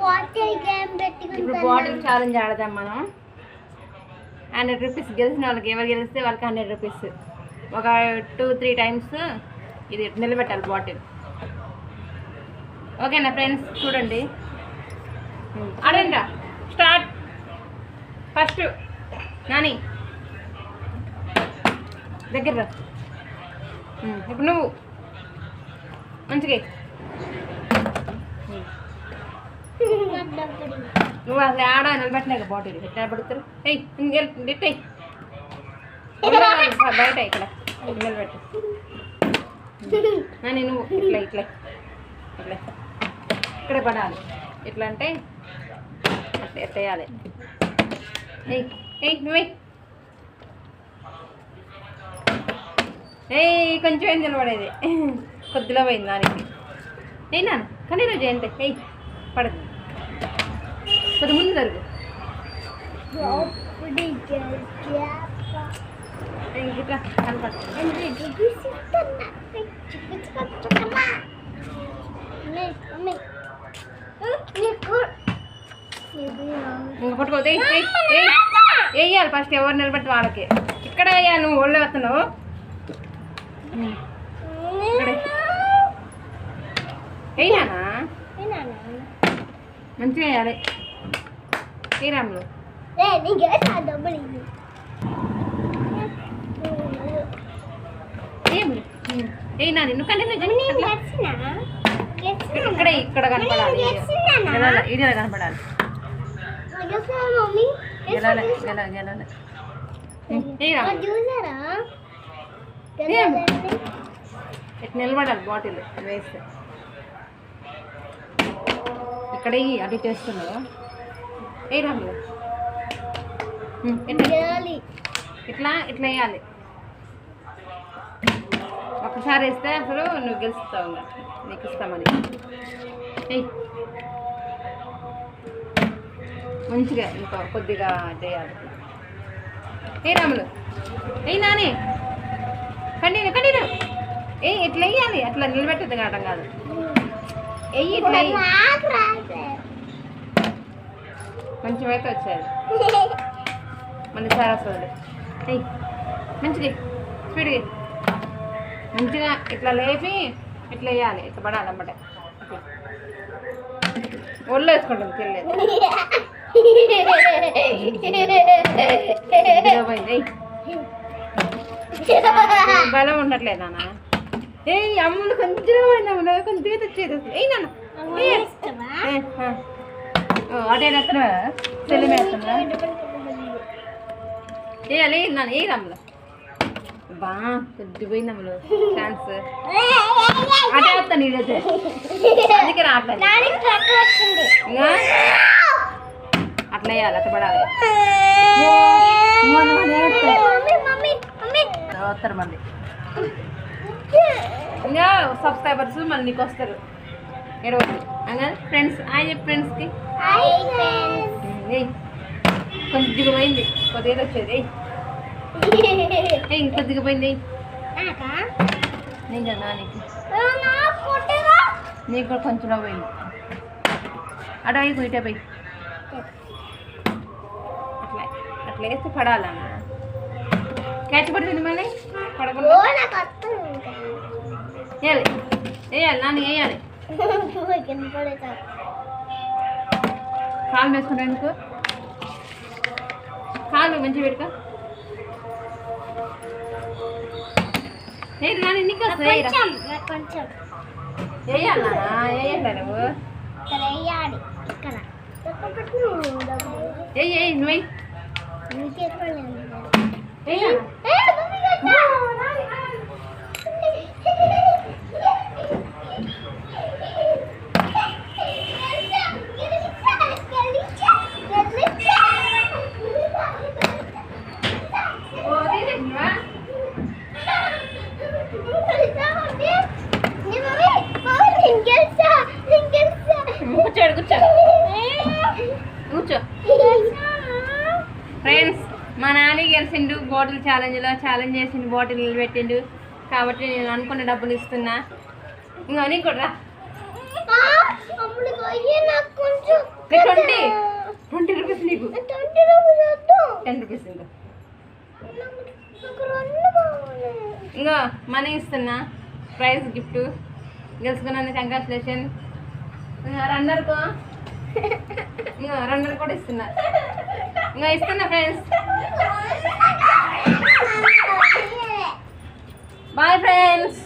ఇప్పుడు bottle challenge ఆడదాం మనం. హండ్రెడ్ రూపీస్ గెలిచిన వాళ్ళకి ఎవరు గెలిస్తే వాళ్ళకి హండ్రెడ్ రూపీస్. ఒక టూ త్రీ టైమ్స్ ఇది నిలబెట్టాలి బాటిల్. ఓకేనా ఫ్రెండ్స్ చూడండి. ఆడండి స్టార్ట్ ఫస్ట్ నాని. దగ్గర రా. ఇప్పుడు నువ్వు. మంచిగా. నువ్వు అసలు ఆడ నిలబెట్టలేక బాటిల్ ఎట్లా పడుతారు ఎయ్ ఇంకెళ్ళి బయట ఇక్కడ నిలబెట్టు. నాని నువ్వు ఇట్లా ఇట్లా ఇట్లా. ఇక్కడ పడాలి. ఎట్లా అంటే అట్లా ఎట్లా వేయాలి ఎయ్ ఎయ్ నువ్వే ఏయ్. కొంచెం ఏం నిలబడేది? కొద్దిలో పోయింది దానికి. ఏయ్ నాన్న కానీ రోజు ఏంటి? ఏయ్ పడదు కొద్ది ముందు జరుగు. ఇంకా వేయాలి ఫస్ట్ ఎవరు నిలబెట్టి వాళ్ళకి. ఇక్కడ వేయాలి నువ్వు ఒళ్ళు వేస్తున్నావు. వేయానా? మంచిగా వేయాలి. శ్రీరాములు ఏం ఇక్కడ ఇక్కడ కనపడాలి. కనపడాలి. గెలాలి గెలాలి గెలాలి నిలబడాలి బాటిల్ వేస్తే. ఇక్కడ అటు చేస్తున్నావు ఏ ఇట్లా ఇట్లా ఇట్లా వేయాలి. ఒకసారి వేస్తే అసలు నువ్వు గెలుస్తావు. నీకు ఇస్తామని. ఏయ్. మంచిగా ఇంకా కొద్దిగా చేయాలి. ఏ రాములు. ఏ నాని. కంటిన్యూ కంటిన్యూ ఏ ఇట్లా వేయాలి? అట్లా నిలబెట్టేది కావటం కాదు. వెయ్యి ఇట్లా కొంచెం అయితే వచ్చేది మళ్ళీ సార్ వస్తుంది. ఎయ్ మంచిగా స్పీడ్గా. మంచిగా ఇట్లా లేపి ఇట్లా వేయాలి. ఇట్లా పడాలి అమ్మటే ఒళ్ళు వేసుకుంటుంది తెలియదు. బలం ఉండట్లేదు నాన్న. ఏ అమ్ములు కొంచెం కొంచెం తెచ్చేది ఏ నాన్న. ఏ. ఏ, వేయాలి నాన్న అమ్ములు బా కొద్ది పోయింది అమ్ములు. ఛాన్స్ అటే వస్తాను ఈడైతే అందుకే రావట్లేదు అట్లా. వేయాలి అట్లా పడాలి. వస్తారు మళ్ళీ. ఇంకా సబ్స్క్రైబర్స్ మళ్ళీ నీకు వస్తారు. ఏడవద్దు. అంగా ఫ్రెండ్స్ చెప్పు ఫ్రెండ్స్కి. కొద్దిగా పోయింది కొద్దిగా వచ్చేది ఏయ్. ఏయ్ కొద్దిగా పోయింది ఏయ్. నీకు? నా నీకు. నీకు కూడా కొంచెం పోయింది అటు పోయి ఇటే పోయి. అట్లా అట్లా వేస్తే పడాలన్న క్యాచ్ పడుతుంది మళ్ళీ. పడకుండా. వేయాలి వేయాలి నాన్న వేయాలి కాలు ఎందుకు కాలు మంచిగా పెట్టుకో ఏ నాన్న నీకు కొంచెం వేయాలి నాన్న వేయండి నువ్వు? ఇక్కడ. వేయాలి ఇక్కడ ఏయ్ ఏయ్ నువ్వు వెయ్యి. కూర్చో. ఫ్రెండ్స్ మా నాని గెలిచిండు బాటిల్ ఛాలెంజ్లో ఛాలెంజ్ చేసిండు బాటిల్ నిలబెట్టిండు. కాబట్టి నేను అనుకున్న డబ్బులు ఇస్తున్నా. ఇంకా నీకు కూడా ట్వంటీ ట్వంటీ రూపీస్ నీకు టెన్ రూపీస్ ఇంకా. ఇంకా మనీ ఇస్తున్నా. ప్రైజ్ గిఫ్ట్ గెలుచుకున్నందుకు కంగ్రాచులేషన్ రన్నర్కు. ఇంకా రెండు కూడా ఇస్తున్నా. ఇంకా ఇస్తున్నా ఫ్రెండ్స్ బాయ్ ఫ్రెండ్స్